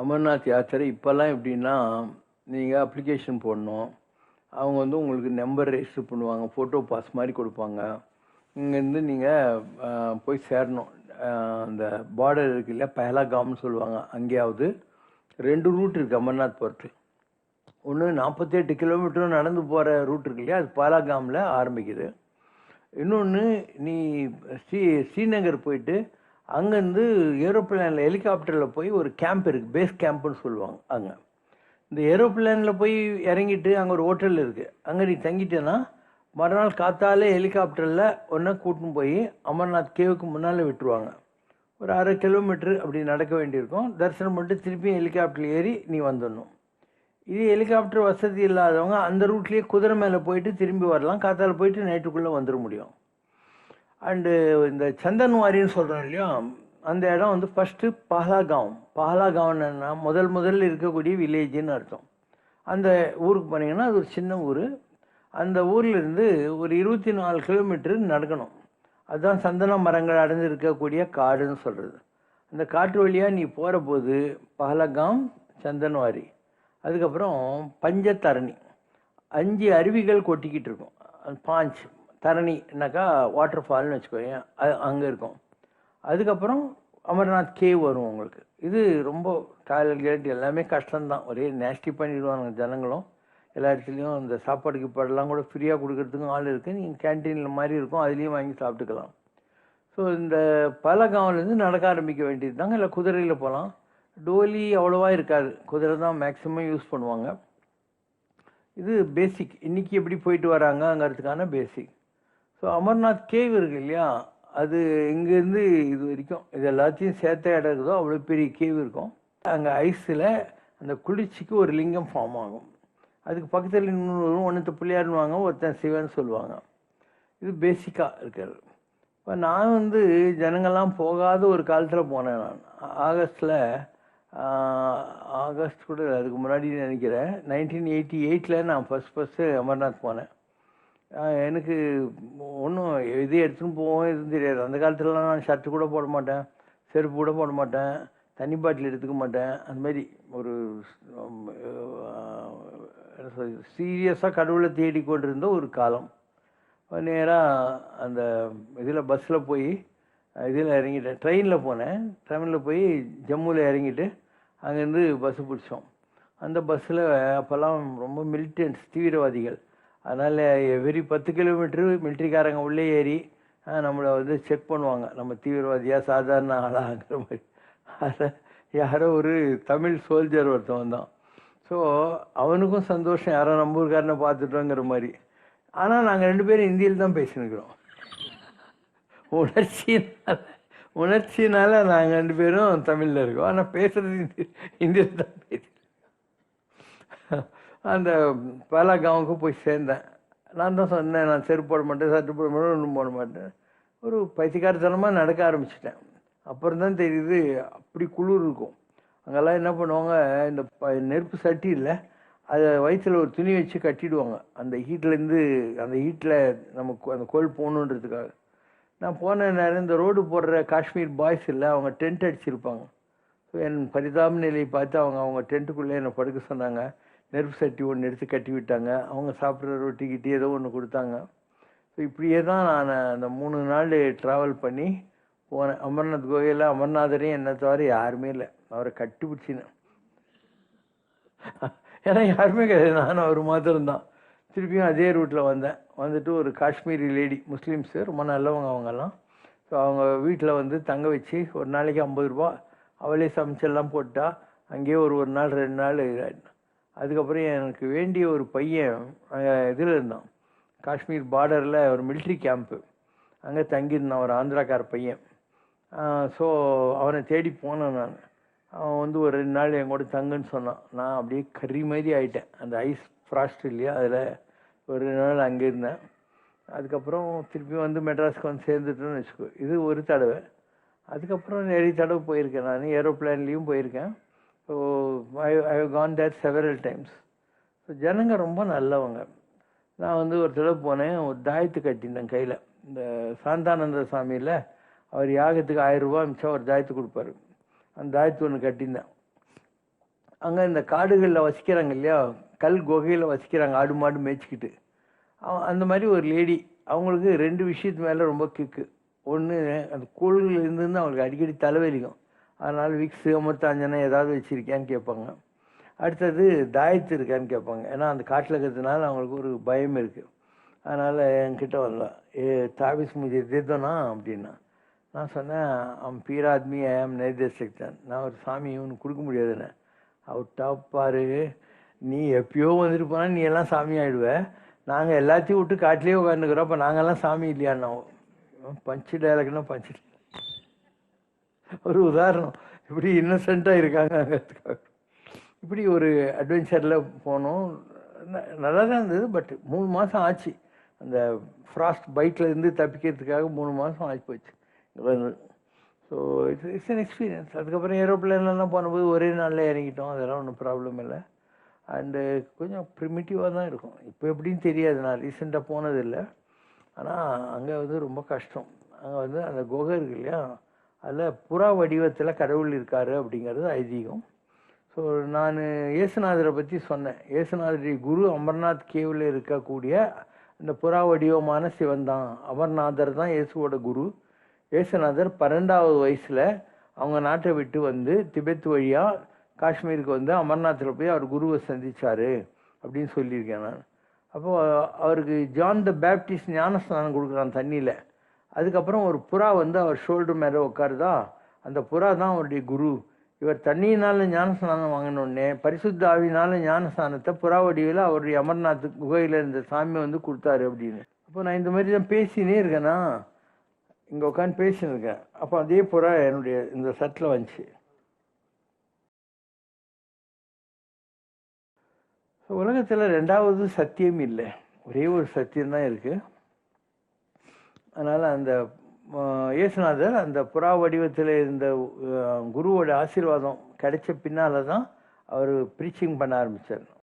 அமர்நாத் யாத்திரை இப்போல்லாம் எப்படின்னா நீங்கள் அப்ளிகேஷன் போடணும். அவங்க வந்து உங்களுக்கு நம்பர் ரெஜிஸ்டர் பண்ணுவாங்க ஃபோட்டோ பாஸ் மாதிரி கொடுப்பாங்க. இங்கேருந்து நீங்கள் போய் சேரணும். அந்த பார்டர் இருக்கு இல்லையா பஹலாகாம்னு சொல்லுவாங்க அங்கேயாவது. ரெண்டு ரூட் இருக்குது அமர்நாத் போகிறது ஒன்று நாற்பத்தெட்டு கிலோமீட்டரும் நடந்து போகிற ரூட் இருக்கு இல்லையா அது பாலாகாமில் ஆரம்பிக்குது. இன்னொன்று நீ ஸ்ரீ ஸ்ரீநகர் போயிட்டு அங்கேருந்து ஏரோப்ளேனில் ஹெலிகாப்டரில் போய் ஒரு கேம்ப் இருக்குது பேஸ் கேம்ப்னு சொல்லுவாங்க அங்கே. இந்த ஏரோப்ளேனில் போய் இறங்கிட்டு அங்கே ஒரு ஹோட்டல் இருக்குது அங்கே நீ தங்கிட்டேன்னா மறுநாள் காத்தாலே ஹெலிகாப்டரில் ஒன்றா கூட்டின்னு போய் அமர்நாத் கேவுக்கு முன்னால் விட்டுருவாங்க. ஒரு அரை கிலோமீட்ரு அப்படி நடக்க வேண்டியிருக்கும். தரிசனம் பண்ணிட்டு திருப்பியும் ஹெலிகாப்டர் ஏறி நீ வந்துடணும். இது ஹெலிகாப்டர் வசதி இல்லாதவங்க அந்த ரூட்லேயே குதிரை மேலே போயிட்டு திரும்பி வரலாம். காத்தால போயிட்டு நைட்டுக்குள்ளே வந்துட முடியும். அண்டு இந்த சந்தன்வாரின்னு சொல்கிறோம் இல்லையா அந்த இடம் வந்து ஃபஸ்ட்டு பஹலாகாம் பஹலாகாம்னா முதல் முதல்ல இருக்கக்கூடிய வில்லேஜுன்னு அர்த்தம். அந்த ஊருக்கு போனீங்கன்னா அது ஒரு சின்ன ஊர். அந்த ஊர்லேருந்து ஒரு இருபத்தி நாலு கிலோமீட்டர் நடக்கணும். அதுதான் சந்தன மரங்கள் அடைந்து இருக்கக்கூடிய காடுன்னு சொல்கிறது அந்த காட்டு வழியாக நீ போகிற போது பஹலகாம் சந்தன்வாரி. அதுக்கப்புறம் பஞ்சத்தரணி. அஞ்சு அருவிகள் கொட்டிக்கிட்டு இருக்கும். பாஞ்சு. தரணினாக்கா வாட்டர் ஃபால்னு வச்சுக்கோங்க அது அங்கே இருக்கும். அதுக்கப்புறம் அமர்நாத் கேவ் வரும் உங்களுக்கு. இது ரொம்ப டாய்லெட் கேட் எல்லாமே கஷ்டம்தான். ஒரே நேஸ்டி பண்ணிடுவாங்க ஜனங்களும். எல்லா இடத்துலையும் இந்த சாப்பாடு கீப்பாடெல்லாம் கூட ஃப்ரீயாக கொடுக்கறதுக்கும் ஆள் இருக்குது நீங்கள் கேன்டீனில் மாதிரி இருக்கும். அதுலேயும் வாங்கி சாப்பிட்டுக்கலாம். ஸோ இந்த பலகாவிலேருந்து நடக்க ஆரம்பிக்க வேண்டியது தாங்க இல்லை குதிரையில் போகலாம் டோலி அவ்வளோவா இருக்காது. குதிரை தான் மேக்ஸிமம் யூஸ் பண்ணுவாங்க. இது பேசிக் இன்றைக்கி எப்படி போயிட்டு வராங்கங்கிறதுக்கான பேசிக் ஸோ அமர்நாத் கேவ் இருக்கு இல்லையா? அது இங்கேருந்து இது வரைக்கும். இது எல்லாத்தையும் சேர்த்த இடம் இருக்குதோ அவ்வளோ பெரிய கேவ் இருக்கும். அங்கே ஐஸில் அந்த குளிர்ச்சிக்கு ஒரு லிங்கம் ஃபார்ம் ஆகும். அதுக்கு பக்கத்தில் இன்னொரு ஒன்றுத்த பிள்ளையாருன்னுவாங்க ஒருத்தன் சிவன் சொல்லுவாங்க. இது பேசிக்காக இருக்கிறது. இப்போ நான் வந்து ஜனங்கள்லாம் போகாத ஒரு காலத்தில் போனேன் நான். ஆகஸ்டில் ஆகஸ்ட் கூட அதுக்கு முன்னாடி நினைக்கிறேன். நைன்டீன் எயிட்டி எயிட்டில் நான் ஃபஸ்ட் ஃபஸ்ட்டு அமர்நாத் போனேன். எனக்கு ஒன்றும் எது எடுத்துன்னு போவோம் எதுவும் தெரியாது. அந்த காலத்துலலாம் நான் ஷர்ட்டு கூட போட மாட்டேன் செருப்பு கூட போட மாட்டேன் தண்ணி பாட்டில் எடுத்துக்க மாட்டேன். அந்த மாதிரி ஒரு சீரியஸாக கடவுளை தேடிக்கொண்டிருந்த ஒரு காலம். நேராக அந்த இதில் பஸ்ஸில் போய் இதில் இறங்கிட்டேன். ட்ரெயினில் போனேன். ட்ரெயினில் போய் ஜம்முவில் இறங்கிட்டு அங்கேருந்து பஸ்ஸு பிடிச்சோம். அந்த பஸ்ஸில் அப்போல்லாம் ரொம்ப மிலிட்டன்ஸ் தீவிரவாதிகள். அதனால் எவ்ரி பத்து கிலோமீட்டரு மிலிட்ரிக்காரங்க உள்ளே ஏறி நம்மளை வந்து செக் பண்ணுவாங்க. நம்ம தீவிரவாதியாக சாதாரண ஆளாங்கிற மாதிரி. அதை யாரோ ஒரு தமிழ் சோல்ஜர் ஒருத்தன் வந்தான். ஸோ அவனுக்கும் சந்தோஷம். யாரோ நம்ம ஊருக்காரனை பார்த்துட்டோங்கிற மாதிரி. ஆனால் நாங்கள் ரெண்டு பேரும் ஹிந்தியில் தான் பேசினுக்கிறோம். உணர்ச்சியினால உணர்ச்சினால் நாங்கள் ரெண்டு பேரும் தமிழில் இருக்கோம். ஆனால் பேசுறது ஹிந்தி ஹிந்தியில் தான் பேசி அந்த பாலாகாவுக்கு போய் சேர்ந்தேன். நான் தான் சொன்னேன் நான் செருப்பு போட மாட்டேன் சட்டு போட மாட்டேன் ஒன்றும் போட மாட்டேன். ஒரு பைத்தியக்காரத்தனமாக நடக்க ஆரம்பிச்சிட்டேன். அப்புறம் தான் தெரியுது அப்படி குளிர் இருக்கும். அங்கெல்லாம் என்ன பண்ணுவாங்க இந்த ப- நெருப்பு சட்டி இல்லை அதை வயிற்றில் ஒரு துணி வச்சு கட்டிடுவாங்க. அந்த ஹீட்லேருந்து அந்த ஹீட்டில் நமக்கு அந்த கோல் போகணுன்றதுக்காக. நான் போன நேரம் இந்த ரோடு போடுற காஷ்மீர் பாய்ஸ் இல்லை அவங்க டென்ட் அடிச்சிருப்பாங்க. என் பரிதாப நிலையை பார்த்து அவங்க அவங்க டென்ட்டுக்குள்ளே என்னை படுக்க சொன்னாங்க. நெருப்பு சட்டி ஒன்று எடுத்து கட்டி விட்டாங்க. அவங்க சாப்பிட்ற ரொட்டி கிட்டி ஏதோ ஒன்று கொடுத்தாங்க. ஸோ இப்படியே தான் நான் அந்த மூணு நாள் ட்ராவல் பண்ணி போனேன். அமர்நாத் கோயிலில் அமர்நாதரையும் என்னை தவிர யாருமே இல்லை. அவரை கட்டுப்பிடிச்சினேன். ஏன்னா யாருமே கிடையாது. நானும் அவர் மாத்திரம்தான் திருப்பியும் அதே ரூட்டில் வந்தேன். வந்துட்டு ஒரு காஷ்மீரி லேடி முஸ்லீம்ஸு ரொம்ப நல்லவங்க அவங்கெல்லாம். ஸோ அவங்க வீட்டில் வந்து தங்க வச்சு ஒரு நாளைக்கு ஐம்பது ரூபா அவளே சமைச்செல்லாம் போட்டால் அங்கேயே ஒரு ஒரு நாள் ரெண்டு நாள் இதாயிட்டேன் அதுக்கப்புறம் எனக்கு வேண்டிய ஒரு பையன் இதில் இருந்தான். காஷ்மீர் பார்டரில் ஒரு மிலிட்ரி கேம்ப்பு அங்கே தங்கியிருந்தான் ஒரு ஆந்திராக்கார பையன். ஸோ அவனை தேடி போனேன் நான். அவன் வந்து ஒரு ரெண்டு நாள் என் கூட தங்குன்னு சொன்னான். நான் அப்படியே கறி மாதிரி ஆயிட்டேன். அந்த ஐஸ் ஃப்ராஸ்ட் இல்லையா அதில் ஒரு ரெண்டு நாள் அங்கே இருந்தேன். அதுக்கப்புறம் திருப்பி வந்து மெட்ராஸ்க்கு வந்து சேர்ந்துட்டோன்னு வச்சுக்கோ இது ஒரு தடவை. அதுக்கப்புறம் நிறைய தடவை போயிருக்கேன். நான் ஏரோப்ளேன்லேயும் போயிருக்கேன். So I I can that several times so ஜனங்க ரொம்ப நல்லவங்க. நான் வந்து ஒரு தடவை போனேன் ஒரு தாயத்து கட்டினேன் கையில். இந்த சாந்தானந்த சாமியில் அவர் யாகத்துக்கு ஆயிரரூபா மிச்சம் ஒரு தாயத்து கொடுப்பாரு. அந்த தாயத்து ஒன்று கட்டியிருந்தேன் அங்கே இந்த காடுகளில் வசிக்கிறாங்க இல்லையா? கல் குகையில் வசிக்கிறாங்க ஆடு மாடு மேய்ச்சிக்கிட்டு. அவன் அந்த மாதிரி ஒரு லேடி அவங்களுக்கு ரெண்டு விஷயத்து மேலே ரொம்ப கிக்கு. ஒன்று அந்த கோள்கள் இருந்து அவங்களுக்கு அடிக்கடி தலைவலிக்கும். அதனால் விக்ஸ் அமிர்தாஞ்சனம் ஏதாவது வச்சுருக்கியான்னு கேட்பாங்க. அடுத்தது தாயத்து இருக்கான்னு கேட்பாங்க. ஏன்னா அந்த காட்டில் இருக்கிறதுனால அவங்களுக்கு ஒரு பயம் இருக்குது அதனால் என்கிட்ட வந்தான் ஏ தாபிஸ் முஜே தேதோனா அப்படின்னா நான் சொன்னேன் அவன் பீராத்மி ஐஎம் நேர்தேசக்தான் நான் ஒரு சாமி இவனுக்கு கொடுக்க முடியாதுன்னு அவுட்டா பாரு. நீ எப்பயோ வந்துட்டு போனால் நீ எல்லாம் சாமி ஆகிடுவ நாங்கள் எல்லாத்தையும் விட்டு காட்டிலே உட்காந்துக்கிறோம் அப்போ நாங்கள்லாம் சாமி இல்லையாண்ணா பஞ்சு டைலாக்னா பஞ்சு ஒரு உதாரணம். இப்படி இன்னசென்ட்டாக இருக்காங்க. இப்படி ஒரு அட்வென்ச்சரில் போனோம். ந- நல்லா தான் இருந்தது பட் மூணு மாதம் ஆச்சு. அந்த ஃப்ராஸ்ட் பைட்லேருந்து தப்பிக்கிறதுக்காக மூணு மாதம் ஆகி போச்சு. So it's it's an experience அதுக்கப்புறம் ஏரோப்ளேன்லாம் போனபோது ஒரே நாளில் இறங்கிட்டோம். அதெல்லாம் ஒன்றும் ப்ராப்ளம் இல்லை. அண்டு கொஞ்சம் ப்ரிமிட்டிவாக தான் இருக்கும். இப்போ எப்படின்னு தெரியாது. நான் ரீசெண்டாக போனதில்லை. ஆனால் அங்கே வந்து ரொம்ப கஷ்டம். அங்கே வந்து அந்த குகை இருக்கு இல்லையா? அதில் புறா வடிவத்தில் கடவுள் இருக்காரு அப்படிங்கிறது ஐதீகம். ஸோ நான் இயேசுநாதரை பற்றி சொன்னேன். இயேசுநாதருடைய குரு அமர்நாத் கேவில் இருக்கக்கூடிய இந்த புறா வடிவமான சிவன் தான். அமர்நாதர் தான் இயேசுவோட குரு. இயேசுநாதர் பன்னெண்டாவது வயசில் அவங்க நாட்டை விட்டு வந்து திபெத் வழியாக காஷ்மீருக்கு வந்து அமர்நாத்தில் போய் அவர் குருவை சந்தித்தார் அப்படின்னு சொல்லியிருக்கேன் நான். அப்போது அவருக்கு ஜான் த பேப்டிஸ்ட் ஞானஸ்நானம் கொடுக்குறான் தண்ணியில். அதுக்கப்புறம் ஒரு புறா வந்து அவர் ஷோல்டர் மேலே உட்காருதா அந்த புறா தான் அவருடைய குரு. இவர் தண்ணியினால ஞானஸ்நானம் வாங்கினோடனே பரிசுத்த ஆவினால ஞானஸ்நானத்தை புறா வடிவில் அவருடைய அமர்நாத் குகையில் இருந்த சாமி வந்து கொடுத்தாரு அப்படின்னு. அப்போ நான் இந்த மாதிரி தான் பேசினே இருக்கேனா? இங்கே உட்காந்து பேசினிருக்கேன் அப்போ அதே புறா என்னுடைய இந்த சட்டில் வந்துச்சு. உலகத்தில் ரெண்டாவது சத்தியம் இல்லை. ஒரே ஒரு சத்தியம் தான் இருக்குது அதனால் அந்த இயேசுநாதர் அந்த புறா வடிவத்தில் இருந்த குருவோட ஆசீர்வாதம் கிடைச்ச பின்னால தான் அவர் ப்ரீச்சிங் பண்ண ஆரம்பித்தார்